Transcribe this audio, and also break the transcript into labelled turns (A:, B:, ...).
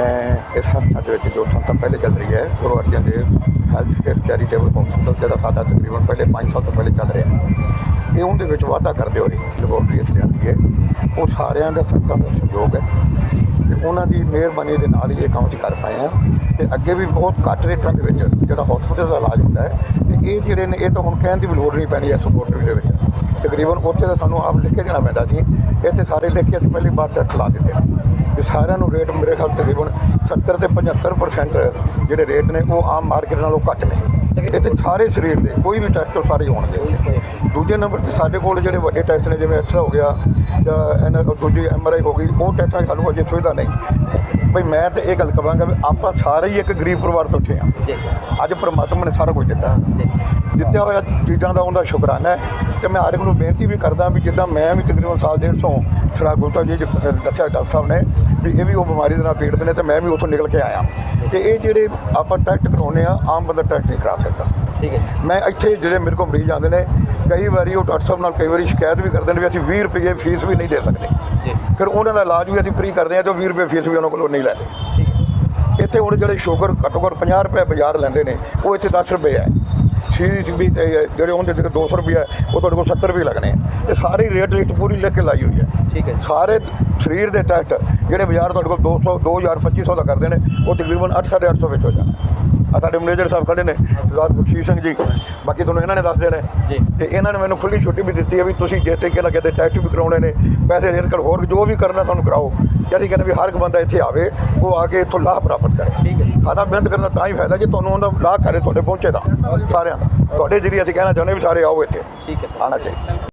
A: ਮੈਂ ਇਸ ਸੰਸਥਾ ਦੇ ਵਿੱਚ ਜੋ ਸੰਸਥਾ ਪਹਿਲੇ ਚੱਲ ਰਹੀ ਹੈ, Guru Arjan Dev health care charitable hospital ਜਿਹੜਾ ਸਾਡਾ ਤਕਰੀਬਨ ਪਹਿਲੇ 5 ਸਾਲ ਤੋਂ ਪਹਿਲੇ ਚੱਲ ਰਿਹਾ ਇਹ ਉਹਦੇ ਵਿੱਚ ਵਾਧਾ ਕਰਦੇ ਹੋਏ ਲੈਬੋਰਟਰੀ ਅਸੀਂ ਲਿਆਂਦੀ ਹੈ। ਉਹ ਸਾਰਿਆਂ ਦਾ ਸੰਗਤਾਂ ਦਾ ਸਹਿਯੋਗ ਹੈ ਤੇ ਉਹਨਾਂ ਦੀ ਮਿਹਰਬਾਨੀ ਦੇ ਨਾਲ ਹੀ ਇਹ ਕੰਮ ਅਸੀਂ ਕਰ ਪਾਏ ਆ ਤੇ ਅੱਗੇ ਵੀ ਬਹੁਤ ਘੱਟ ਰੇਟਾਂ ਦੇ ਵਿੱਚ ਜਿਹੜਾ ਹਸਪੀਟਲ ਦਾ ਇਲਾਜ ਹੁੰਦਾ ਹੈ ਤੇ ਇਹ ਜਿਹੜੇ ਨੇ, ਇਹ ਤਾਂ ਹੁਣ ਕਹਿਣ ਦੀ ਵੀ ਲੋੜ ਨਹੀਂ ਪੈਣੀ ਇਸ ਲੈਬੋਰਟਰੀ ਦੇ ਵਿੱਚ। ਤਕਰੀਬਨ ਉੱਥੇ ਤਾਂ ਸਾਨੂੰ ਆਪ ਲਿਖ ਕੇ ਦੇਣਾ ਪੈਂਦਾ ਸੀ। ਇੱਥੇ ਸਾਰੇ ਲਿਖ ਕੇ ਅਸੀਂ ਪਹਿਲੀ ਵਾਰ ਟੈਸਟ ਲਾ ਦਿੱਤੇ ਨੇ। ਤੇ ਸਾਰਿਆਂ ਨੂੰ ਰੇਟ ਮੇਰੇ ਖਿਆਲ ਤਕਰੀਬਨ 70 ਤੇ 75% ਜਿਹੜੇ ਰੇਟ ਨੇ ਉਹ ਆਮ ਮਾਰਕੀਟ ਨਾਲੋਂ ਘੱਟ ਨੇ। ਇੱਥੇ ਸਾਰੇ ਸਰੀਰ ਦੇ, ਕੋਈ ਵੀ ਟੈਸਟ ਉਹ ਸਾਰੇ ਹੋਣਗੇ। ਦੂਜੇ ਨੰਬਰ ਤੇ ਸਾਡੇ ਕੋਲ ਜਿਹੜੇ ਵੱਡੇ ਟੈਸਟ ਨੇ, ਜਿਵੇਂ ਐਕਸਰਾ ਹੋ ਗਿਆ ਜਾਂ ਇਹਨਾਂ ਦੂਜੀ ਐਮਆਰਆਈ ਹੋ ਗਈ, ਉਹ ਟੈਸਟਾਂ ਸਾਨੂੰ ਅਜੇ ਸੁਵਿਧਾ ਨਹੀਂ। ਬਈ ਮੈਂ ਤੇ ਇਹ ਗੱਲ ਕਹਾਂਗਾ ਵੀ ਆਪਾਂ ਸਾਰੇ ਹੀ ਇੱਕ ਗਰੀਬ ਪਰਿਵਾਰ ਤੋਂ ਉੱਠੇ ਆ
B: ਜੀ।
A: ਅੱਜ ਪ੍ਰਮਾਤਮਾ ਨੇ ਸਾਰਾ ਕੁਝ ਦਿੱਤਾ।
B: ਜੀ।
A: ਦਿੱਤਿਆ ਹੋਇਆ ਚੀਜ਼ਾਂ ਦਾ ਉਹਦਾ ਸ਼ੁਕਰਾਨਾ ਹੈ ਤੇ ਮੈਂ ਹਰ ਇੱਕ ਨੂੰ ਬੇਨਤੀ ਵੀ ਕਰਦਾ ਵੀ ਜਿੱਦਾਂ ਮੈਂ ਵੀ ਤਕਰੀਬਨ ਸਾਲ ਡੇਢ ਤੋਂ ਸਰਾ ਗੁਲਤਾ ਜੀ ਦੱਸਿਆ ਡਾਕਟਰ ਸਾਹਿਬ ਨੇ ਵੀ ਇਹ ਵੀ ਉਹ ਬਿਮਾਰੀ ਦੇ ਨਾਲ ਪੀੜਤ ਨੇ ਤੇ ਮੈਂ ਵੀ ਉੱਥੋਂ ਨਿਕਲ ਕੇ ਆਇਆ। ਤੇ ਇਹ ਜਿਹੜੇ ਆਪਾਂ ਟੈਸਟ ਕਰਾਉਨੇ ਆ ਆਮ ਬੰਦਾ ਟੈਸਟ ਨਹੀਂ ਕਰਾ ਸਕਦਾ।
B: ਠੀਕ ਹੈ
A: ਮੈਂ ਇੱਥੇ ਜਿਹੜੇ ਮੇਰੇ ਕੋਲ ਮਰੀਜ਼ ਆਉਂਦੇ ਨੇ ਕਈ ਵਾਰੀ ਉਹ ਡਾਕਟਰ ਸਾਹਿਬ ਨਾਲ ਕਈ ਵਾਰੀ ਸ਼ਿਕਾਇਤ ਵੀ ਕਰਦੇ ਨੇ ਵੀ ਅਸੀਂ 20 ਰੁਪਏ ਫੀਸ ਵੀ ਨਹੀਂ ਦੇ ਸਕਦੇ। ਫਿਰ ਉਹਨਾਂ ਦਾ ਇਲਾਜ ਵੀ ਅਸੀਂ ਫ੍ਰੀ ਕਰਦੇ ਹਾਂ ਉਹ 20 ਰੁਪਏ ਫੀਸ ਵੀ ਉਹਨਾਂ ਕੋਲੋਂ ਨਹੀਂ ਲੈਂਦੇ। ਇੱਥੇ ਹੁਣ ਜਿਹੜੇ ਸ਼ੂਗਰ ਘੱਟੋ ਘੱਟ 50 ਰੁਪਏ ਬਾਜ਼ਾਰ ਲੈਂਦੇ ਨੇ ਉਹ ਇੱਥੇ 10 ਰੁਪਏ ਹੈ। ਸੀਰੀਜ਼ ਵੀ ਤੇ ਜਿਹੜੇ ਉਹਦੇ ਤੇ 200 ਰੁਪਏ ਹੈ ਉਹ ਤੁਹਾਡੇ ਕੋਲ 70 ਰੁਪਏ ਲੱਗਣੇ ਆ। ਇਹ ਸਾਰੇ ਰੇਟ ਲਿਸਟ ਪੂਰੀ ਲਿਖ ਕੇ ਲਾਈ ਹੋਈ ਹੈ।
B: ਠੀਕ ਹੈ
A: ਸਾਰੇ ਸਰੀਰ ਦੇ ਟੈਸਟ ਜਿਹੜੇ ਬਾਜ਼ਾਰ ਤੁਹਾਡੇ ਕੋਲ 200 2000 2500 ਦਾ ਕਰਦੇ ਨੇ ਉਹ ਤਕਰੀਬਨ 8 850 ਵਿੱਚ ਹੋ ਜਾਣਾ। ਆ ਸਾਡੇ ਮੈਨੇਜਰ ਸਾਹਿਬ ਖੜੇ ਨੇ ਸਰਦਾਰ ਬਖਸ਼ੀਸ਼ ਸਿੰਘ ਜੀ। ਬਾਕੀ ਤੁਹਾਨੂੰ ਇਹਨਾਂ ਨੇ ਦੱਸ ਦੇਣੇ।
B: ਜੀ।
A: ਤੇ ਇਹਨਾਂ ਨੇ ਮੈਨੂੰ ਖੁੱਲੀ ਛੁੱਟੀ ਵੀ ਦਿੱਤੀ ਹੈ ਵੀ ਤੁਸੀਂ ਜੇ ਤਰੀਕੇ ਨਾਲ ਕਿਤੇ ਟੈਸਟ ਵੀ ਕਰਾਉਣੇ ਨੇ ਪੈਸੇ ਰੇਟ ਕਰ ਹੋਰ ਜੋ ਵੀ ਕਰਨਾ ਤੁਹਾਨੂੰ ਕਰਾਓ। ਤੇ ਅਸੀਂ ਕਹਿੰਦੇ ਵੀ ਹਰ ਇੱਕ ਬੰਦਾ ਇੱਥੇ ਆਵੇ ਉਹ ਆ ਕੇ ਇੱਥੋਂ ਲਾਭ ਪ੍ਰਾਪਤ ਕਰੇ।
B: ਠੀਕ ਹੈ।
A: ਸਾਡਾ ਮਿਹਨਤ ਕਰਨ ਦਾ ਤਾਂ ਹੀ ਫਾਇਦਾ ਜੇ ਤੁਹਾਨੂੰ ਉਹਦਾ ਲਾਭ ਕਰੇ ਤੁਹਾਡੇ ਪਹੁੰਚੇ ਦਾ ਸਾਰਿਆਂ ਦਾ। ਤੁਹਾਡੇ ਜਰੀਏ ਅਸੀਂ ਕਹਿਣਾ ਚਾਹੁੰਦੇ ਵੀ ਸਾਰੇ ਆਓ ਇੱਥੇ।
B: ਠੀਕ ਹੈ ਸਰ।
A: ਆਉਣਾ ਚਾਹੀਦਾ।